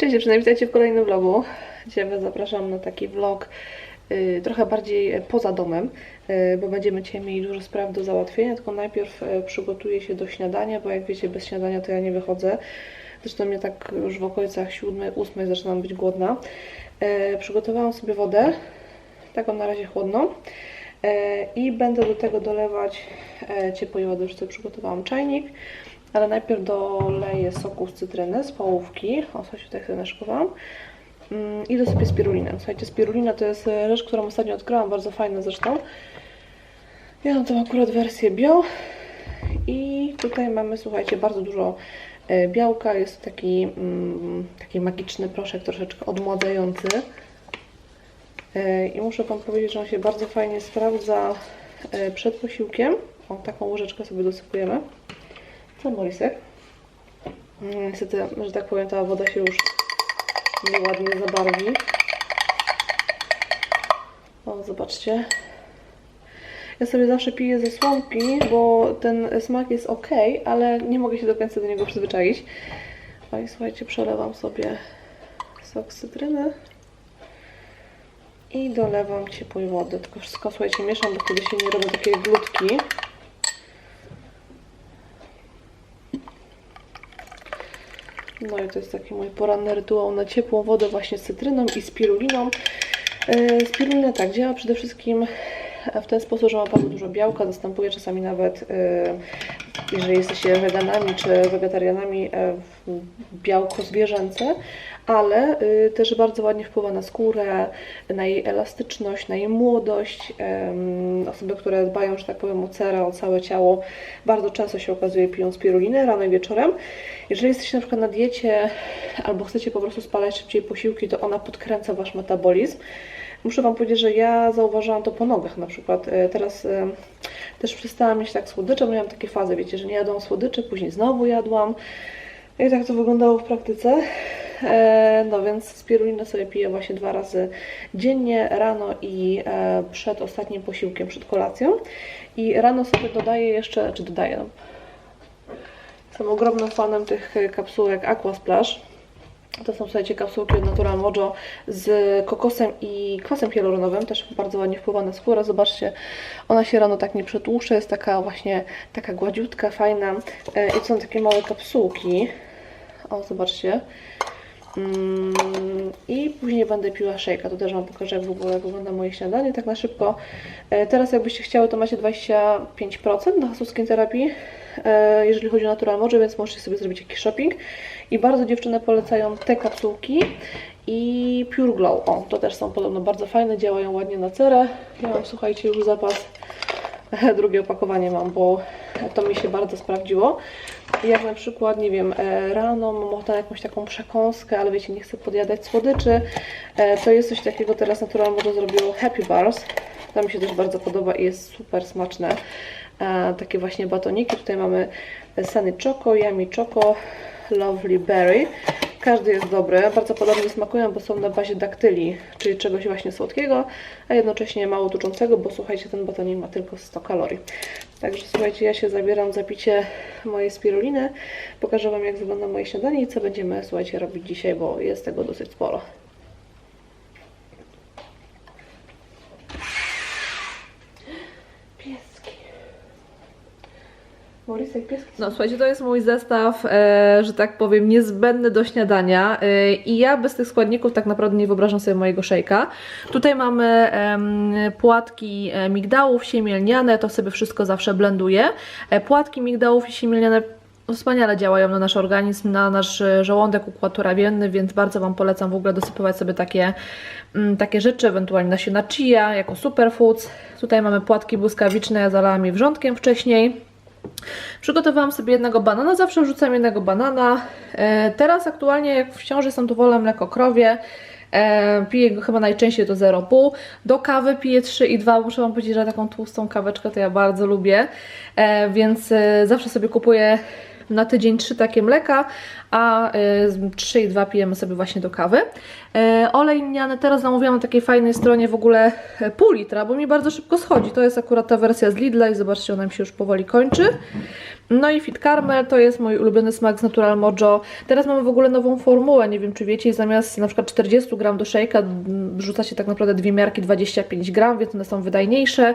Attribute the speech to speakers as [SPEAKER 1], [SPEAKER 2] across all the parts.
[SPEAKER 1] Cześć dziewczyny, witajcie w kolejnym vlogu. Dzisiaj Was zapraszam na taki vlog y, trochę bardziej e, poza domem, y, bo będziemy dzisiaj mieli dużo spraw do załatwienia, tylko najpierw y, przygotuję się do śniadania, bo jak wiecie, bez śniadania to ja nie wychodzę. Zresztą mnie tak już w okolicach 7, 8 zaczynam być głodna. Y, przygotowałam sobie wodę, taką na razie chłodną. E, I będę do tego dolewać e, ciepłej wody, już sobie przygotowałam czajnik, ale najpierw doleję soku z cytryny, z połówki, o coś tutaj sobie naszykowałam Mm, i dosypię spirulinę. Słuchajcie, spirulina to jest e, rzecz, którą ostatnio odkryłam, bardzo fajna zresztą. Ja mam tą akurat wersję bio i tutaj mamy, słuchajcie, bardzo dużo e, białka, jest taki, mm, taki magiczny proszek, troszeczkę odmładzający. E, I muszę Wam powiedzieć, że on się bardzo fajnie sprawdza przed posiłkiem. O, taką łyżeczkę sobie dosypujemy. Co Morisek? Mm, Niestety, że tak powiem, ta woda się już nieładnie zabarwi. O, zobaczcie. Ja sobie zawsze piję ze słomki, bo ten smak jest ok, ale nie mogę się do końca do niego przyzwyczaić. I słuchajcie, przelewam sobie sok z cytryny i dolewam ciepłej wody. Tylko wszystko, słuchajcie, mieszam, bo wtedy się nie robią takie glutki. No i to jest taki mój poranny rytuał na ciepłą wodę właśnie z cytryną i spiruliną. Spirulina tak działa przede wszystkim w ten sposób, że ma bardzo dużo białka, zastępuje czasami nawet, yy, jeżeli jesteście weganami czy wegetarianami, yy, białko zwierzęce, ale yy, też bardzo ładnie wpływa na skórę, na jej elastyczność, na jej młodość. Osoby, które dbają, że tak powiem, o cerę, o całe ciało, bardzo często się okazuje piją spirulinę rano i wieczorem. Jeżeli jesteście na przykład na diecie albo chcecie po prostu spalać szybciej posiłki, to ona podkręca Wasz metabolizm. Muszę Wam powiedzieć, że ja zauważyłam to po nogach na przykład. E, Teraz e, też przestałam mieć tak słodycze, miałam takie fazy, wiecie, że nie jadłam słodyczy, później znowu jadłam. I tak to wyglądało w praktyce. E, No więc spirulinę sobie piję właśnie dwa razy dziennie, rano i przed ostatnim posiłkiem, przed kolacją. I rano sobie dodaję jeszcze, czy dodaję, no, Jestem ogromnym fanem tych kapsułek Aqua Splash. To są, słuchajcie, kapsułki od Natural Mojo z kokosem i kwasem hialuronowym. Też bardzo ładnie wpływa na skórę. Zobaczcie, ona się rano tak nie przetłuszcza. Jest taka właśnie, taka gładziutka, fajna. E, I są takie małe kapsułki. O, zobaczcie. Mm, I później będę piła szejka. To też Wam pokażę, jak w ogóle wygląda moje śniadanie, tak na szybko. E, Teraz jakbyście chciały, to macie 25% na hasło e, jeżeli chodzi o Natural Mojo, więc możecie sobie zrobić jakiś shopping. I bardzo dziewczyny polecają te kapsułki i Pure Glow. O, to też są podobno bardzo fajne, działają ładnie na cerę. Ja mam, słuchajcie, już zapas drugie opakowanie mam, bo to mi się bardzo sprawdziło. Jak na przykład, nie wiem, e, rano mam ochotę jakąś taką przekąskę, ale wiecie, nie chcę podjadać słodyczy, e, to jest coś takiego, teraz Natural Mojo zrobiło Happy Bars. To mi się też bardzo podoba i jest super smaczne. E, Takie właśnie batoniki. Tutaj mamy Sunny Choco, Yummy Choco, Lovely Berry. Każdy jest dobry, bardzo podobnie smakują, bo są na bazie daktyli, czyli czegoś właśnie słodkiego, a jednocześnie mało tuczącego, bo słuchajcie, ten batonik ma tylko 100 kalorii. Także słuchajcie, ja się zabieram za picie mojej spiruliny, pokażę Wam jak wygląda moje śniadanie i co będziemy, słuchajcie, robić dzisiaj, bo jest tego dosyć sporo. Pieski. Morisek, pieski.
[SPEAKER 2] No słuchajcie, to jest mój zestaw, e, że tak powiem, niezbędny do śniadania e, i ja bez tych składników tak naprawdę nie wyobrażam sobie mojego szejka. Tutaj mamy płatki e, migdałów, siemielniane, to sobie wszystko zawsze blenduję. E, płatki migdałów i siemielniane wspaniale działają na nasz organizm, na nasz e, żołądek, układ trawienny, więc bardzo Wam polecam w ogóle dosypywać sobie takie, mm, takie rzeczy, ewentualnie nasiona chia jako superfoods. Tutaj mamy płatki błyskawiczne, ja zalałam je wrzątkiem wcześniej. Przygotowałam sobie jednego banana, zawsze wrzucam jednego banana. E, teraz aktualnie, jak wciąż jestem tu wolę mleko krowie, e, piję go chyba najczęściej do 0,5. Do kawy piję 3,2. Muszę Wam powiedzieć, że taką tłustą kaweczkę to ja bardzo lubię, e, więc zawsze sobie kupuję na tydzień trzy takie mleka, a y, 3,2 pijemy sobie właśnie do kawy. E, olej lniany teraz zamówiłam na takiej fajnej stronie w ogóle e, pół litra, bo mi bardzo szybko schodzi. To jest akurat ta wersja z Lidla i zobaczcie, ona mi się już powoli kończy.
[SPEAKER 1] No i Fit Caramel to jest mój ulubiony smak z Natural Mojo. Teraz mamy w ogóle nową formułę, nie wiem czy wiecie, zamiast na przykład 40 gram do shake'a wrzuca się tak naprawdę dwie miarki 25 gram, więc one są wydajniejsze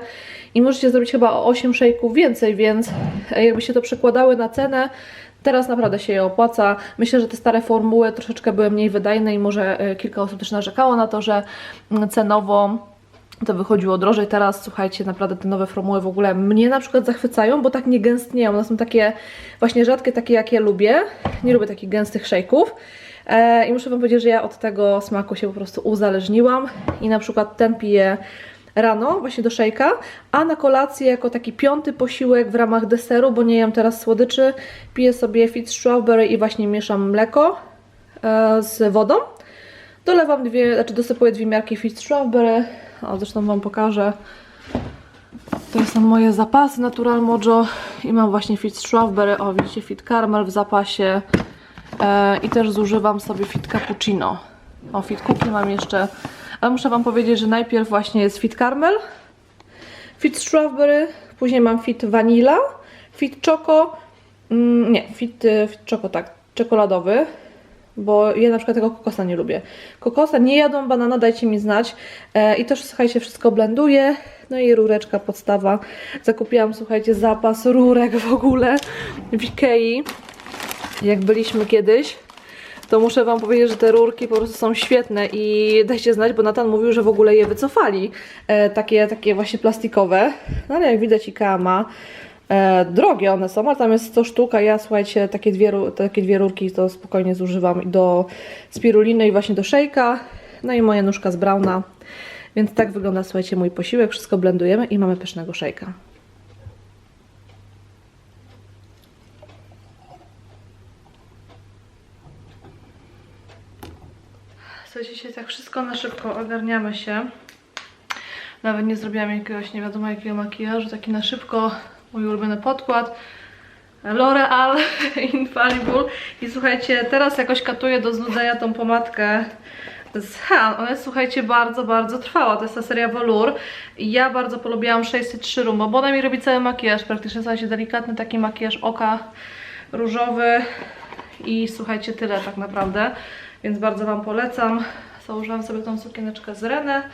[SPEAKER 1] i możecie zrobić chyba o 8 shake'ów więcej, więc jakby się to przekładały na cenę, Teraz naprawdę się je opłaca. Myślę, że te stare formuły troszeczkę były mniej wydajne i może e, kilka osób też narzekało na to, że cenowo to wychodziło drożej. Teraz słuchajcie, naprawdę te nowe formuły w ogóle mnie na przykład zachwycają, bo tak nie gęstnieją. One są takie właśnie rzadkie, takie jak ja lubię. Nie lubię takich gęstych szejków. E, I muszę Wam powiedzieć, że ja od tego smaku się po prostu uzależniłam i na przykład ten piję rano właśnie do szejka, a na kolację jako taki piąty posiłek w ramach deseru, bo nie jem teraz słodyczy, piję sobie fit strawberry i właśnie mieszam mleko e, z wodą. Dolewam dwie, znaczy dosypuję dwie miarki fit strawberry, o zresztą Wam pokażę. To są moje zapasy Natural Mojo i mam właśnie fit strawberry, o widzicie fit caramel w zapasie e, i też zużywam sobie fit cappuccino. O fit cookie mam jeszcze, ale muszę Wam powiedzieć, że najpierw właśnie jest fit caramel, fit strawberry, później mam fit vanilla, fit choco, mm, nie, fit, y, fit choco tak, czekoladowy, bo ja na przykład tego kokosa nie lubię. Kokosa, nie jadłam banana, dajcie mi znać. E, I też, słuchajcie, wszystko blenduję. No i rureczka, podstawa. Zakupiłam, słuchajcie, zapas rurek w ogóle w Ikei. Jak byliśmy kiedyś, to muszę Wam powiedzieć, że te rurki po prostu są świetne i dajcie znać, bo Natan mówił, że w ogóle je wycofali. E, takie, takie właśnie plastikowe. No ale jak widać Ikea ma. E, drogie one są, ale tam jest 100 sztuk, a ja słuchajcie, takie dwie, takie dwie rurki to spokojnie zużywam do spiruliny i właśnie do szejka. No i moja nóżka z brauna. Więc tak wygląda, słuchajcie, mój posiłek. Wszystko blendujemy i mamy pysznego szejka. Słuchajcie, dzisiaj tak wszystko na szybko ogarniamy się. Nawet nie zrobiłam jakiegoś nie wiadomo jakiego makijażu, taki na szybko mój ulubiony podkład. L'Oreal Infallible. I słuchajcie, teraz jakoś katuję do znudzenia tą pomadkę z Han. Ona jest, słuchajcie, bardzo, bardzo trwała. To jest ta seria Velour. Ja bardzo polubiłam 603 Room, bo ona mi robi cały makijaż. Praktycznie, słuchajcie, delikatny taki makijaż oka różowy. I słuchajcie, tyle tak naprawdę. Więc bardzo Wam polecam. Założyłam sobie tą sukieneczkę z Renę.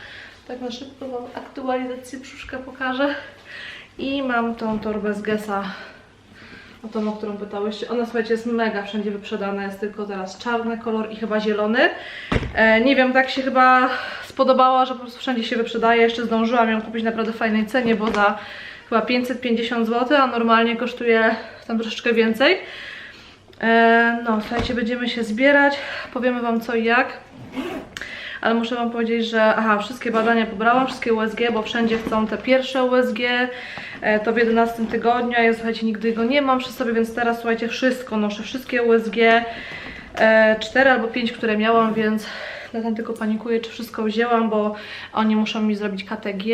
[SPEAKER 1] Tak na szybko Wam aktualizację brzuszka pokażę. I mam tą torbę z Gesa. O tą, o którą pytałyście. Ona, słuchajcie, jest mega wszędzie wyprzedana. Jest tylko teraz czarny kolor i chyba zielony. E, nie wiem, tak się chyba spodobała, że po prostu wszędzie się wyprzedaje. Jeszcze zdążyłam ją kupić naprawdę w fajnej cenie, bo za chyba 550 zł, a normalnie kosztuje tam troszeczkę więcej. E, no, słuchajcie, będziemy się zbierać. Powiemy Wam co i jak. Ale muszę Wam powiedzieć, że aha, wszystkie badania pobrałam, wszystkie USG, bo wszędzie chcą te pierwsze USG, e, to w 11 tygodniu, a ja słuchajcie, nigdy go nie mam przy sobie, więc teraz słuchajcie, wszystko noszę, wszystkie USG, e, 4 albo 5, które miałam, więc na ten tylko panikuję, czy wszystko wzięłam, bo oni muszą mi zrobić KTG,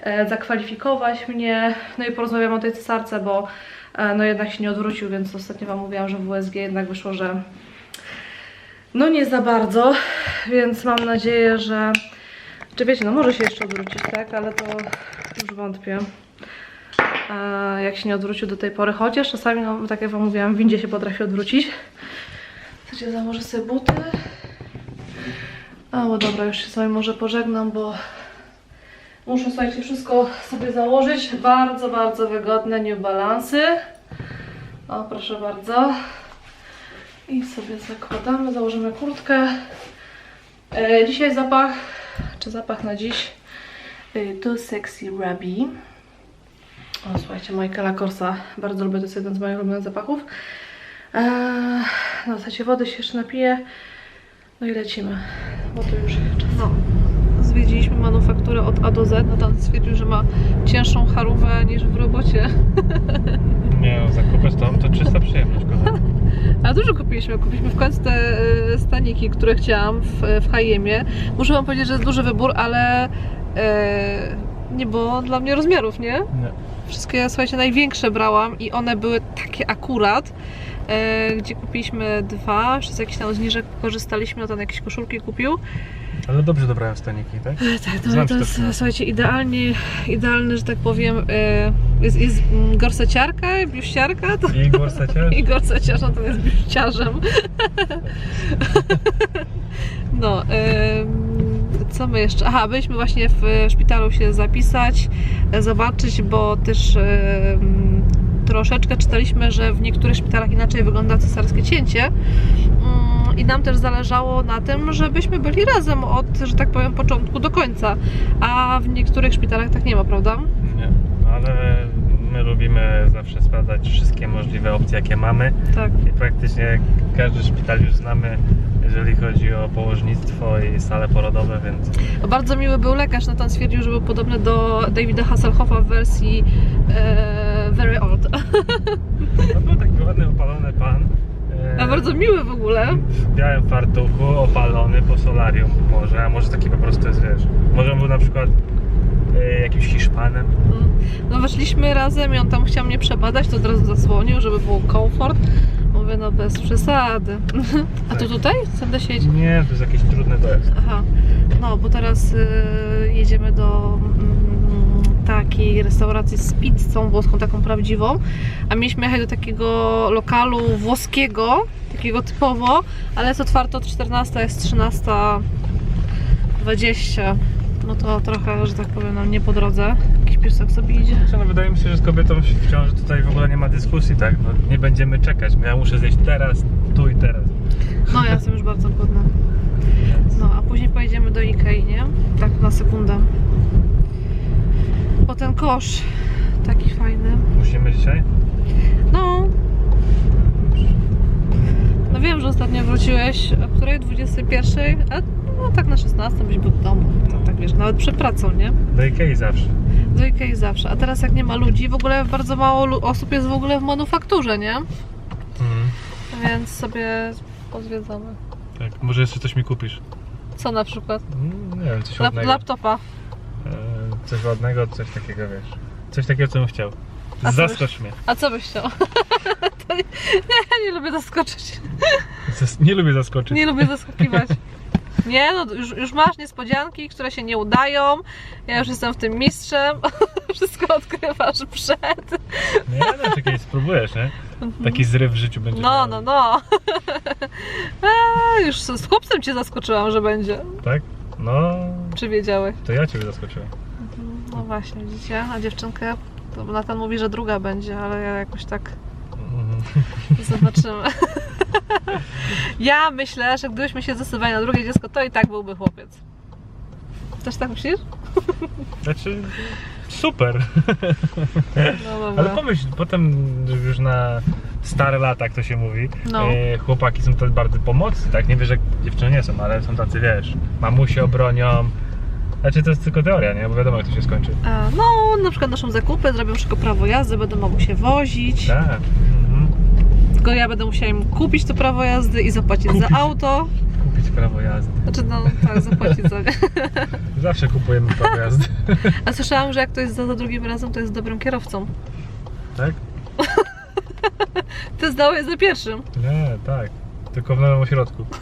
[SPEAKER 1] e, zakwalifikować mnie, no i porozmawiam o tej cesarce, bo e, no jednak się nie odwrócił, więc ostatnio Wam mówiłam, że w USG jednak wyszło, że no nie za bardzo, więc mam nadzieję, że... Czy wiecie, no może się jeszcze odwrócić, tak? Ale to już wątpię. E, jak się nie odwrócił do tej pory, chociaż czasami, no tak jak Wam mówiłam, w windzie się potrafi odwrócić. Chcecie, założę sobie buty. A, bo dobra, już się sobie może pożegnam, bo muszę, słuchajcie, wszystko sobie założyć. Bardzo, bardzo wygodne New Balansy. O, proszę bardzo. I sobie zakładamy, założymy kurtkę. E, dzisiaj zapach, czy zapach na dziś, e, to Sexy Ruby. O, słuchajcie, Michaela Korsa, bardzo lubię, to jest jeden z moich ulubionych zapachów. E, no, słuchajcie, wody się jeszcze napiję. No i lecimy, bo to już czas. No. Zwiedziliśmy manufakturę od A do Z. No tam stwierdził, że ma cięższą charówę niż w robocie.
[SPEAKER 3] Nie, no, zakupy stąd to czysta przyjemność, kochani.
[SPEAKER 1] A dużo kupiliśmy. Kupiliśmy w końcu te e, staniki, które chciałam w, w H&M-ie. Muszę wam powiedzieć, że jest duży wybór, ale e, nie było dla mnie rozmiarów, nie?
[SPEAKER 3] Nie.
[SPEAKER 1] Wszystkie, słuchajcie, największe brałam i one były takie akurat, e, gdzie kupiliśmy dwa, przez jakiś tam zniżek korzystaliśmy, no ten jakieś koszulki kupił.
[SPEAKER 3] Ale dobrze dobrałem staniki, tak?
[SPEAKER 1] Tak, to,
[SPEAKER 3] Znam
[SPEAKER 1] to
[SPEAKER 3] się
[SPEAKER 1] jest,
[SPEAKER 3] dobrze.
[SPEAKER 1] słuchajcie, idealnie, idealny, że tak powiem, e, jest, jest mm, gorseciarka, biuściarka, to
[SPEAKER 3] I gorsecie?
[SPEAKER 1] i gorseciarza to jest biuściarzem. No, em, co my jeszcze? Aha, byliśmy właśnie w szpitalu się zapisać, e, zobaczyć, bo też em, troszeczkę czytaliśmy, że w niektórych szpitalach inaczej wygląda cesarskie cięcie. Mm, I nam też zależało na tym, żebyśmy byli razem od, że tak powiem, początku do końca. A w niektórych szpitalach tak nie ma, prawda?
[SPEAKER 3] Nie, ale my lubimy zawsze sprawdzać wszystkie możliwe opcje, jakie mamy.
[SPEAKER 1] Tak.
[SPEAKER 3] I praktycznie każdy szpital już znamy, chodzi o położnictwo i sale porodowe, więc
[SPEAKER 1] Bardzo miły był lekarz, Nathan stwierdził, że był podobny do Davida Hasselhoffa w wersji e, Very Old.
[SPEAKER 3] no, był taki ładny, opalony pan. e,
[SPEAKER 1] A bardzo miły w ogóle.
[SPEAKER 3] W białym fartuchu, opalony po solarium może, a może taki po prostu jest, wiesz, może on był na przykład e, jakimś Hiszpanem.
[SPEAKER 1] No weszliśmy razem i on tam chciał mnie przebadać, to od razu zasłonił, żeby było komfort. Mówię, no bez przesady. A tu
[SPEAKER 3] Tak.
[SPEAKER 1] tutaj? Chcę siedzieć?
[SPEAKER 3] Nie, to jest jakiś trudny dojazd.
[SPEAKER 1] Aha. No, bo teraz y, jedziemy do mm, takiej restauracji z pizzą włoską, taką prawdziwą. A mieliśmy jechać do takiego lokalu włoskiego, takiego typowo, ale jest otwarte od 14, jest 13.20. No to trochę, że tak powiem, nam nie po drodze. Jakiś piesek sobie idzie.
[SPEAKER 3] Znaczy, No, wydaje mi się, że z kobietą w ciąży tutaj w ogóle nie ma dyskusji, tak? No, nie będziemy czekać. Ja muszę zjeść teraz, tu i teraz.
[SPEAKER 1] No, ja jestem już bardzo głodna. No, a później pojedziemy do Ikei, nie? Tak na sekundę. Po ten kosz taki fajny.
[SPEAKER 3] Musimy dzisiaj?
[SPEAKER 1] No. No wiem, że ostatnio wróciłeś, o której? 21? A no tak na 16 byś był w domu. To tak wiesz, nawet przed pracą, nie?
[SPEAKER 3] Do Ikei zawsze.
[SPEAKER 1] Do Ikei zawsze. A teraz jak nie ma ludzi, w ogóle bardzo mało osób jest w ogóle w manufakturze, nie?
[SPEAKER 3] Mhm.
[SPEAKER 1] Więc sobie pozwiedzamy.
[SPEAKER 3] Tak, może jeszcze coś mi kupisz.
[SPEAKER 1] Co na przykład?
[SPEAKER 3] Mm, Nie wiem, coś
[SPEAKER 1] Lap-
[SPEAKER 3] ładnego.
[SPEAKER 1] laptopa.
[SPEAKER 3] E, Coś ładnego, coś takiego, wiesz. Coś takiego, co bym chciał.
[SPEAKER 1] A co
[SPEAKER 3] Zaskocz mnie.
[SPEAKER 1] A co byś chciał? to nie, nie, ja nie lubię zaskoczyć.
[SPEAKER 3] Zas- Nie lubię zaskoczyć.
[SPEAKER 1] Nie lubię zaskakiwać. Nie, no już, już masz niespodzianki, które się nie udają. Ja już jestem w tym mistrzem. Wszystko odkrywasz przed.
[SPEAKER 3] Nie, no czekaj, spróbujesz, nie? Taki zryw w życiu będzie.
[SPEAKER 1] No,
[SPEAKER 3] miał.
[SPEAKER 1] no, no. A, już z chłopcem cię zaskoczyłam, że będzie.
[SPEAKER 3] Tak? No,
[SPEAKER 1] Czy wiedziałeś?
[SPEAKER 3] to ja ciebie zaskoczyłem.
[SPEAKER 1] No właśnie, widzicie? A dziewczynkę, to Natan mówi, że druga będzie, ale ja jakoś tak. Zobaczymy. Ja myślę, że gdybyśmy się zdecydowali na drugie dziecko, to i tak byłby chłopiec. Też tak myślisz?
[SPEAKER 3] Znaczy, super.
[SPEAKER 1] No.
[SPEAKER 3] Ale pomyśl, potem już na stare lata, jak to się mówi,
[SPEAKER 1] No.
[SPEAKER 3] e, chłopaki są tacy bardzo pomocni, tak? Nie wiesz, jak dziewczyny nie są, ale są tacy, wiesz, mamusie obronią. Znaczy, to jest tylko teoria, nie? Bo wiadomo, jak to się skończy.
[SPEAKER 1] A, no, na przykład naszą zakupy, zrobią szybko prawo jazdy, będą mogły się wozić.
[SPEAKER 3] Tak.
[SPEAKER 1] Tylko ja będę musiała im kupić to prawo jazdy i zapłacić
[SPEAKER 3] Kupić.
[SPEAKER 1] za auto.
[SPEAKER 3] Kupić prawo jazdy.
[SPEAKER 1] Znaczy, no tak, zapłacić za nie.
[SPEAKER 3] Zawsze kupujemy prawo jazdy.
[SPEAKER 1] A słyszałam, że jak ktoś za, za drugim razem, to jest dobrym kierowcą.
[SPEAKER 3] Tak?
[SPEAKER 1] Ty zdałeś za pierwszym.
[SPEAKER 3] Nie, tak. Tylko w nowym ośrodku.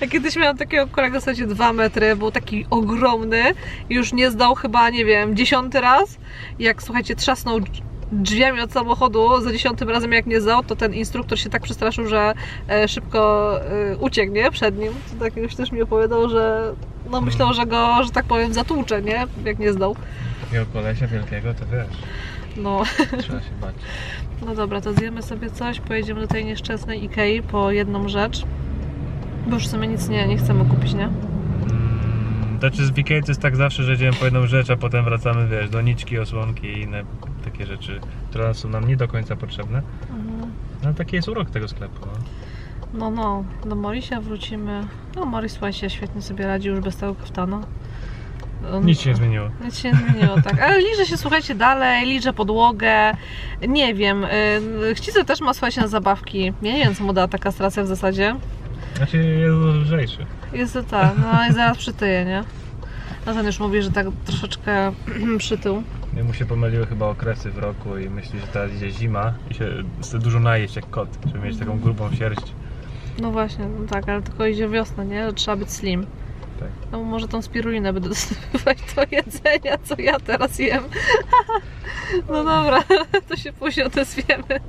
[SPEAKER 1] Ja kiedyś miałam takiego kolegę, słuchajcie, dwa metry, był taki ogromny, już nie zdał chyba, nie wiem, dziesiąty raz. Jak, słuchajcie, trzasnął drzwiami od samochodu za dziesiątym razem jak nie zdał, to ten instruktor się tak przestraszył, że e, szybko e, uciekł, nie? Przed nim. To tak już też mi opowiadał, że no myślał, że go, że tak powiem, zatłucze, nie? Jak nie zdał.
[SPEAKER 3] Takiego kolesia wielkiego, to wiesz,
[SPEAKER 1] No,
[SPEAKER 3] trzeba się bać.
[SPEAKER 1] no dobra, to zjemy sobie coś, pojedziemy do tej nieszczęsnej Ikei po jedną rzecz. Bo już w sumie nic nie, nie chcemy kupić, nie?
[SPEAKER 3] Mm, To czy z BK to jest tak zawsze, że idziemy po jedną rzecz, a potem wracamy, wiesz, doniczki, osłonki i inne takie rzeczy, które są nam nie do końca potrzebne.
[SPEAKER 1] Mhm.
[SPEAKER 3] No taki jest urok tego sklepu, no.
[SPEAKER 1] No, no, do Morisia wrócimy. No, Moris, słuchajcie, świetnie sobie radzi już bez tego kaftana. On-
[SPEAKER 3] Nic się nie zmieniło.
[SPEAKER 1] Nic się nie zmieniło, tak. Ale liże się, słuchajcie, dalej, liże podłogę. Nie wiem, yy, też ma, słuchajcie, na zabawki. Nie wiem, co mu dała ta kastracja w zasadzie.
[SPEAKER 3] Znaczy jest lżejszy.
[SPEAKER 1] Jest to tak, no i zaraz przytyje, nie? A ten już mówi, że tak troszeczkę przytył.
[SPEAKER 3] Mu się pomyliły chyba okresy w roku i myśli, że teraz idzie zima i się chce dużo najeść jak kot, żeby mieć taką grubą sierść.
[SPEAKER 1] No właśnie, no tak, ale tylko idzie wiosna, nie? Że trzeba być slim.
[SPEAKER 3] Tak.
[SPEAKER 1] No może tą spirulinę będę dosypywać do jedzenia, co ja teraz jem. No dobra, to się później odezwiemy.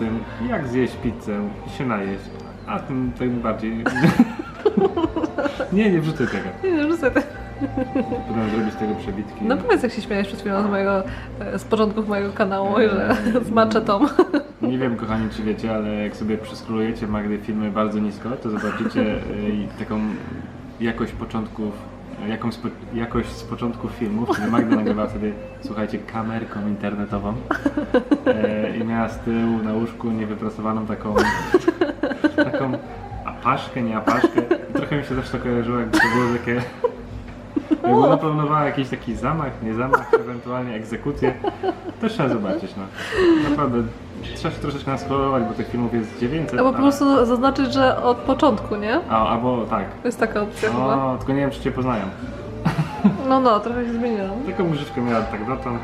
[SPEAKER 3] Tym, jak zjeść pizzę i się najeść. A tym tym bardziej... nie, nie wrzucę tego.
[SPEAKER 1] Nie, nie, rzucę te-
[SPEAKER 3] Potem zrobić z tego przebitki.
[SPEAKER 1] No powiedz jak się śmiałeś przed chwilą z mojego, z początków mojego kanału, że z maczetą.
[SPEAKER 3] Nie wiem, kochani, czy wiecie, ale jak sobie przeskrolujecie Magdy filmy bardzo nisko, to zobaczycie y, taką jakość początków, jakąś spo, jakość z początków filmów, kiedy Magda nagrywała sobie, słuchajcie, kamerką internetową e, i miała z tyłu na łóżku niewypracowaną taką, taką apaszkę, nie apaszkę. I trochę mi się też to kojarzyło, jakby to było takie... Jakby ona planowała jakiś taki zamach, nie zamach, ewentualnie egzekucję. To trzeba zobaczyć, no. Naprawdę, trzeba się troszeczkę naskrolować, bo tych filmów jest 900.
[SPEAKER 1] Albo po
[SPEAKER 3] ale-
[SPEAKER 1] prostu zaznaczyć, że od początku, nie?
[SPEAKER 3] A, albo tak.
[SPEAKER 1] To jest taka opcja chyba.
[SPEAKER 3] O, tylko nie wiem, czy Cię poznają.
[SPEAKER 1] No no, trochę się zmieniło.
[SPEAKER 3] Taką mużyczkę miała tak dotąd.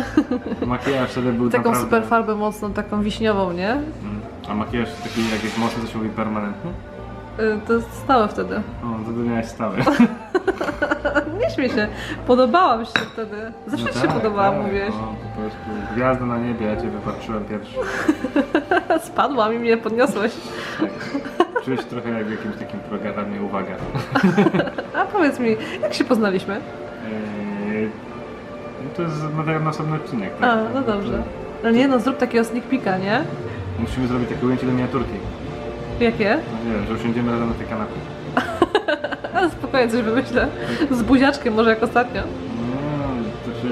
[SPEAKER 3] Makijaż wtedy był
[SPEAKER 1] Taką
[SPEAKER 3] naprawdę...
[SPEAKER 1] super farbę mocną, taką wiśniową, nie?
[SPEAKER 3] Mm. A makijaż taki, jak jest mocny, to się mówi permanentny.
[SPEAKER 1] Y, To jest stałe wtedy.
[SPEAKER 3] O, to by miałeś stałe.
[SPEAKER 1] Nie śmiej się, podobała mi się wtedy. Zawsze ci się podobała,
[SPEAKER 3] tak,
[SPEAKER 1] mówiłeś.
[SPEAKER 3] No, po prostu gwiazda na niebie, ja Cię wypatrzyłem pierwszy.
[SPEAKER 1] Spadłam i mnie podniosłeś.
[SPEAKER 3] Tak. Czuję się trochę jak w jakimś takim programie Uwaga.
[SPEAKER 1] A powiedz mi, jak się poznaliśmy?
[SPEAKER 3] Eee, no to jest materiał na osobny odcinek, tak?
[SPEAKER 1] A, no dobrze. No nie no, zrób takiego sneak peeka, nie?
[SPEAKER 3] Musimy zrobić takie ujęcie do miniaturki.
[SPEAKER 1] Jakie?
[SPEAKER 3] No nie wiem, że usiądziemy razem na tej kanapie.
[SPEAKER 1] Spokojnie coś wymyślę. Z buziaczkiem może jak ostatnio.
[SPEAKER 3] No, to czy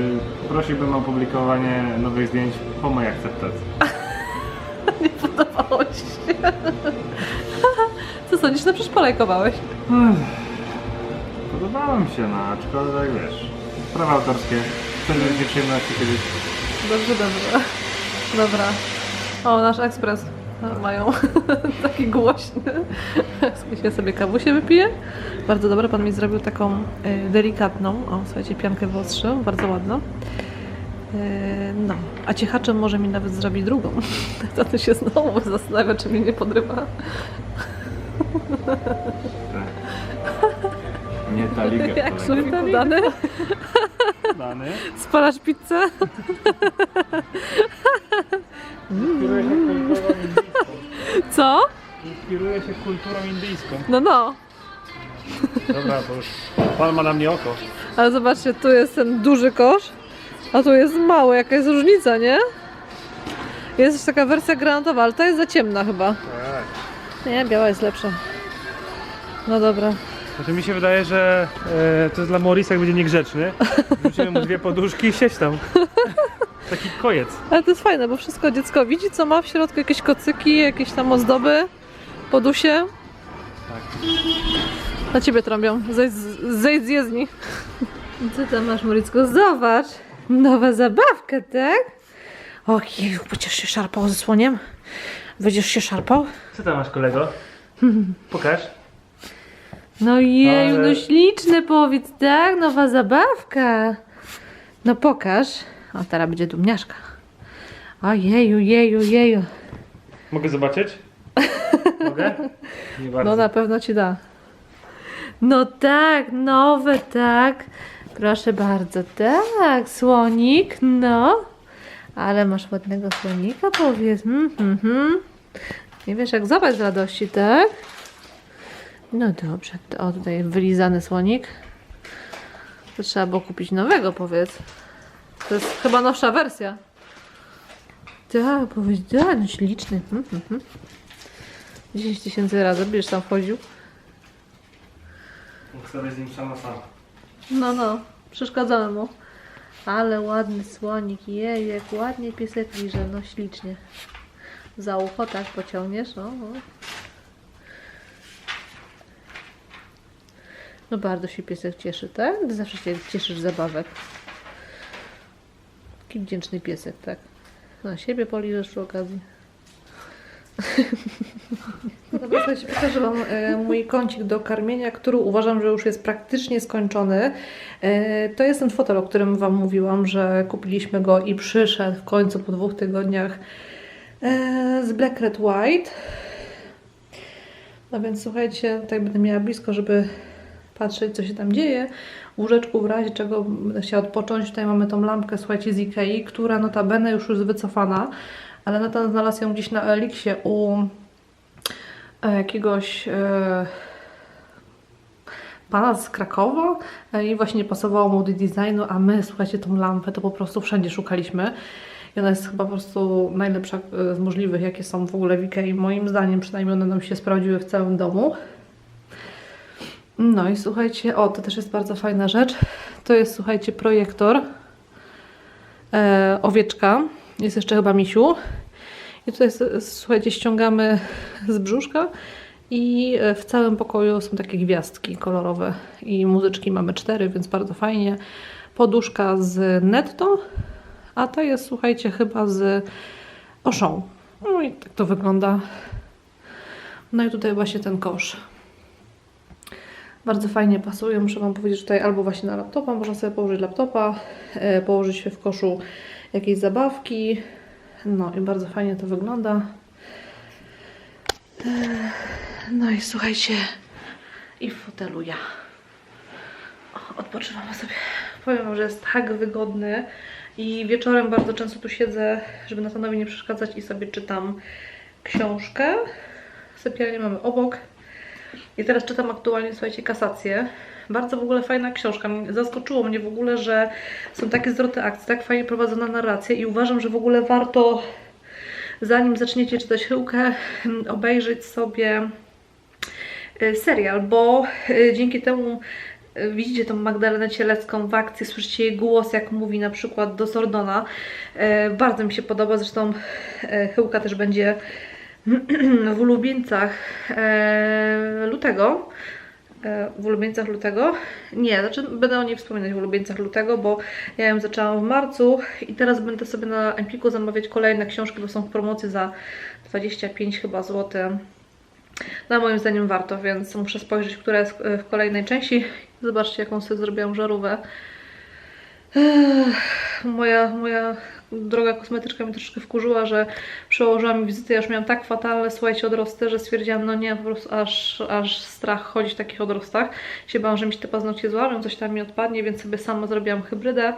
[SPEAKER 3] prosiłbym o opublikowanie nowych zdjęć po mojej akceptacji.
[SPEAKER 1] Nie podobało ci się. Co sądzisz? No przecież polajkowałeś.
[SPEAKER 3] Podobało mi się, no, aczkolwiek wiesz, prawa autorskie, czerwień przyjemności kiedyś.
[SPEAKER 1] Dobrze, dobrze. Dobra. O, nasz ekspres mają taki głośny. Ja sobie kawusie wypiję. Bardzo dobre. Pan mi zrobił taką y, delikatną, o słuchajcie, piankę w ostrzu, bardzo ładną. Y, No, a cichaczem może mi nawet zrobi drugą. Wtedy się znowu zastanawia, czy mnie nie podrywa.
[SPEAKER 3] Tak. Nie ta liga.
[SPEAKER 1] Jak
[SPEAKER 3] kolego.
[SPEAKER 1] sobie podany?
[SPEAKER 3] Dany.
[SPEAKER 1] Spalasz pizzę?
[SPEAKER 3] Inspiruje się kulturą indyjską.
[SPEAKER 1] Co?
[SPEAKER 3] Inspiruje się kulturą indyjską.
[SPEAKER 1] No, no.
[SPEAKER 3] Dobra, to już pan ma na mnie oko.
[SPEAKER 1] Ale zobaczcie, tu jest ten duży kosz, a tu jest mały. Jaka jest różnica, nie? Jest też taka wersja granatowa, ale ta jest za ciemna chyba.
[SPEAKER 3] Tak.
[SPEAKER 1] Nie, biała jest lepsza. No dobra.
[SPEAKER 3] Znaczy mi się wydaje, że e, to jest dla Morisa, jak będzie niegrzeczny. Wrzucimy mu dwie poduszki i sieć tam. Taki kojec.
[SPEAKER 1] Ale to jest fajne, bo wszystko dziecko widzi, co ma w środku. Jakieś kocyki, jakieś tam ozdoby, podusie.
[SPEAKER 3] Tak.
[SPEAKER 1] Na ciebie trąbią. Zejdź, z- zejdź z jezdni. Co tam masz, Morycko? Zobacz. Nowa zabawka, tak? Ojej, będziesz się szarpał ze słoniem? Będziesz się szarpał?
[SPEAKER 3] Co tam masz kolego? Pokaż.
[SPEAKER 1] No jej,
[SPEAKER 3] Ale-
[SPEAKER 1] no śliczny powiedz, tak? Nowa zabawka. No pokaż. O, teraz będzie dumniaszka. Ojeju, jeju, jeju.
[SPEAKER 3] Mogę zobaczyć? Mogę? Nie bardzo.
[SPEAKER 1] No na pewno ci da. No tak, nowe, tak. Proszę bardzo, tak, słonik, no. Ale masz ładnego słonika, powiedz. Mm, mm, mm. Nie wiesz jak zobacz z radości, tak? No dobrze, o tutaj wylizany słonik. To trzeba było kupić nowego, powiedz. To jest chyba nowsza wersja. Tak, powiedz, tak, no śliczny. Mm, mm, mm. 10 tysięcy razy będziesz tam wchodził.
[SPEAKER 3] Być z nim sam na sam.
[SPEAKER 1] No, no, przeszkadzamy mu. Ale ładny słonik, jej, jak ładnie piesek liże, no ślicznie. Za ucho tak pociągniesz, no. no. No bardzo się piesek cieszy, tak? Zawsze się cieszysz z zabawek. Taki wdzięczny piesek, tak? Na siebie poliżesz przy okazji. No dobra, słuchajcie, pokażę Wam e, mój kącik do karmienia, który uważam, że już jest praktycznie skończony. E, To jest ten fotel, o którym Wam mówiłam, że kupiliśmy go i przyszedł w końcu po dwóch tygodniach e, z Black Red White. No więc słuchajcie, tutaj będę miała blisko, żeby patrzeć, co się tam dzieje. W łóżeczku w razie czego będę odpocząć. Tutaj mamy tą lampkę, słuchajcie, z Ikei, która notabene już jest wycofana, ale Natan znalazł ją gdzieś na Elixie u jakiegoś e, pana z Krakowa e, i właśnie nie pasowało mu do designu, a my, słuchajcie, tą lampę to po prostu wszędzie szukaliśmy. I ona jest chyba po prostu najlepsza e, z możliwych, jakie są w ogóle w Ikei. Moim zdaniem przynajmniej one nam się sprawdziły w całym domu. No i słuchajcie, o, to też jest bardzo fajna rzecz. To jest, słuchajcie, projektor e, owieczka. Jest jeszcze chyba misiu. I tutaj, słuchajcie, ściągamy z brzuszka i e, w całym pokoju są takie gwiazdki kolorowe i muzyczki mamy cztery, więc bardzo fajnie. Poduszka z netto, a ta jest, słuchajcie, chyba z oszą. No i tak to wygląda. No i tutaj właśnie ten kosz. Bardzo fajnie pasuje, muszę Wam powiedzieć, że tutaj albo właśnie na laptopa, można sobie położyć laptopa, e, położyć się w koszu jakieś zabawki. No i bardzo fajnie to wygląda. E, No i słuchajcie, i w fotelu ja. Odpoczywam sobie. Powiem Wam, że jest tak wygodny i wieczorem bardzo często tu siedzę, żeby Natanowi nie przeszkadzać i sobie czytam książkę. Sypialnię mamy obok. I teraz czytam aktualnie, słuchajcie, kasację. Bardzo w ogóle fajna książka. Zaskoczyło mnie w ogóle, że są takie zwroty akcji, tak fajnie prowadzona narracja i uważam, że w ogóle warto, zanim zaczniecie czytać Chyłkę, obejrzeć sobie y, serial, bo y, dzięki temu y, widzicie tą Magdalenę Cielecką w akcji, słyszycie jej głos, jak mówi na przykład do Sordona. Bardzo mi się podoba, zresztą Chyłka też będzie w ulubieńcach lutego. W ulubieńcach lutego? Nie, znaczy będę o niej wspominać w ulubieńcach lutego, bo ja ją zaczęłam w marcu i teraz będę sobie na Empiku zamawiać kolejne książki, bo są w promocji za 25 chyba złote. No moim zdaniem warto, więc muszę spojrzeć, która jest e, w kolejnej części. Zobaczcie, jaką sobie zrobiłam żarówę. Moja, moja droga kosmetyczka mnie troszkę wkurzyła, że przełożyła mi wizytę. Ja już miałam tak fatalne, słuchajcie, odrosty, że stwierdziłam, no nie, po prostu aż, aż strach chodzić w takich odrostach. Się bałam, że mi się te paznokcie złamią, coś tam mi odpadnie, więc sobie sama zrobiłam hybrydę.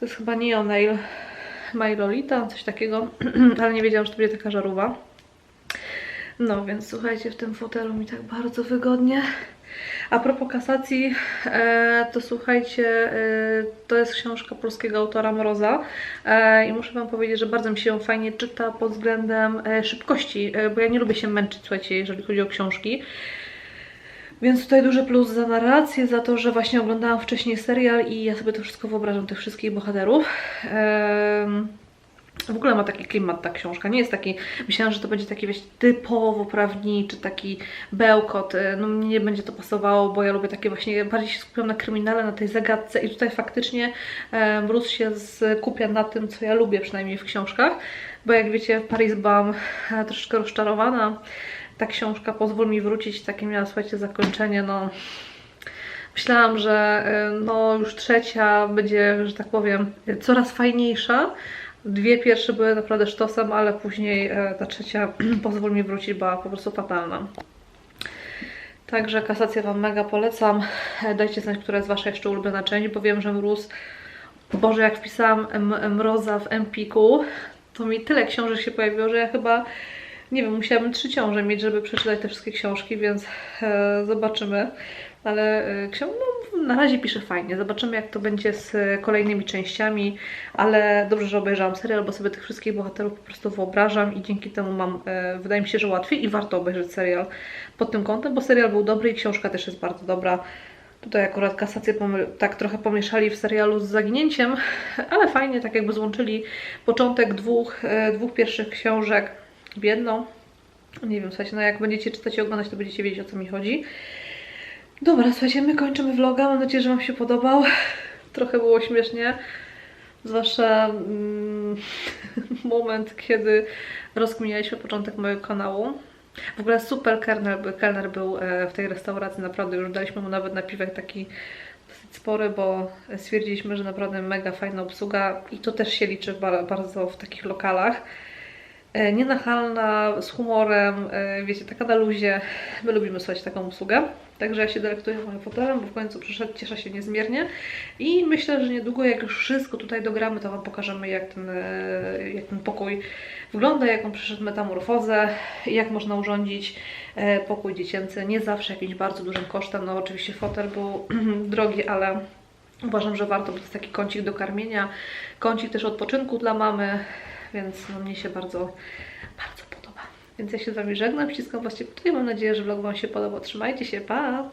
[SPEAKER 1] To jest chyba Neo Nail My Lolita, coś takiego, ale nie wiedziałam, że to będzie taka żarówa. No więc słuchajcie, w tym fotelu mi tak bardzo wygodnie. A propos kasacji, e, to słuchajcie, e, to jest książka polskiego autora Mroza e, i muszę Wam powiedzieć, że bardzo mi się ją fajnie czyta pod względem szybkości, bo ja nie lubię się męczyć, słuchajcie, jeżeli chodzi o książki. Więc tutaj duży plus za narrację, za to, że właśnie oglądałam wcześniej serial i ja sobie to wszystko wyobrażam, tych wszystkich bohaterów. W ogóle ma taki klimat ta książka. Nie jest taki. Myślałam, że to będzie taki wiecie, typowo prawniczy, taki bełkot. y, No mnie nie będzie to pasowało, bo ja lubię takie właśnie. Bardziej się skupiam na kryminale, na tej zagadce i tutaj faktycznie e, Mróz się skupia na tym, co ja lubię, przynajmniej w książkach. Bo jak wiecie, Paris byłam e, troszeczkę rozczarowana. Ta książka pozwól mi wrócić. Takie miała, słuchajcie, zakończenie. No. Myślałam, że y, no, już trzecia będzie, że tak powiem, coraz fajniejsza. Dwie pierwsze były naprawdę sztosem, ale później e, ta trzecia, pozwól mi wrócić, była po prostu fatalna. Także kasację Wam mega polecam. E, Dajcie znać, która jest Wasza jeszcze ulubiona część, bo wiem, że Mróz, Boże, jak wpisałam Mroza w Empiku, to mi tyle książek się pojawiło, że ja chyba, nie wiem, musiałabym trzy ciąże mieć, żeby przeczytać te wszystkie książki, więc e, zobaczymy. Ale e, książ- no, na razie pisze fajnie. Zobaczymy, jak to będzie z e, kolejnymi częściami, ale dobrze, że obejrzałam serial, bo sobie tych wszystkich bohaterów po prostu wyobrażam i dzięki temu mam, e, wydaje mi się, że łatwiej i warto obejrzeć serial pod tym kątem, bo serial był dobry i książka też jest bardzo dobra. Tutaj akurat kasację tak trochę pomieszali w serialu z zaginięciem, ale fajnie tak jakby złączyli początek dwóch, dwóch pierwszych książek w jedną. Nie wiem, słuchajcie, no jak będziecie czytać i oglądać, to będziecie wiedzieć o co mi chodzi. Dobra, słuchajcie, my kończymy vloga. Mam nadzieję, że Wam się podobał. Trochę było śmiesznie. Zwłaszcza mm, moment, kiedy rozkminialiśmy początek mojego kanału. W ogóle super kelner, kelner był e, w tej restauracji, naprawdę już daliśmy mu nawet napiwek taki dosyć spory, bo stwierdziliśmy, że naprawdę mega fajna obsługa i to też się liczy ba- bardzo w takich lokalach. E, Nienachalna, z humorem, e, wiecie, taka na luzie. My lubimy słuchać taką usługę. Także ja się delektuję moim fotelem, bo w końcu przyszedł, cieszę się niezmiernie. I myślę, że niedługo jak już wszystko tutaj dogramy, to Wam pokażemy jak ten, e, jak ten pokój wygląda, jaką przyszedł metamorfozę jak można urządzić e, pokój dziecięcy. Nie zawsze jakimś bardzo dużym kosztem. No oczywiście fotel był drogi, ale uważam, że warto, bo to jest taki kącik do karmienia, kącik też odpoczynku dla mamy, więc no, mnie się bardzo. Więc ja się z Wami żegnam, ściskam Was ciepło mam nadzieję, że vlog Wam się podobał. Trzymajcie się, pa!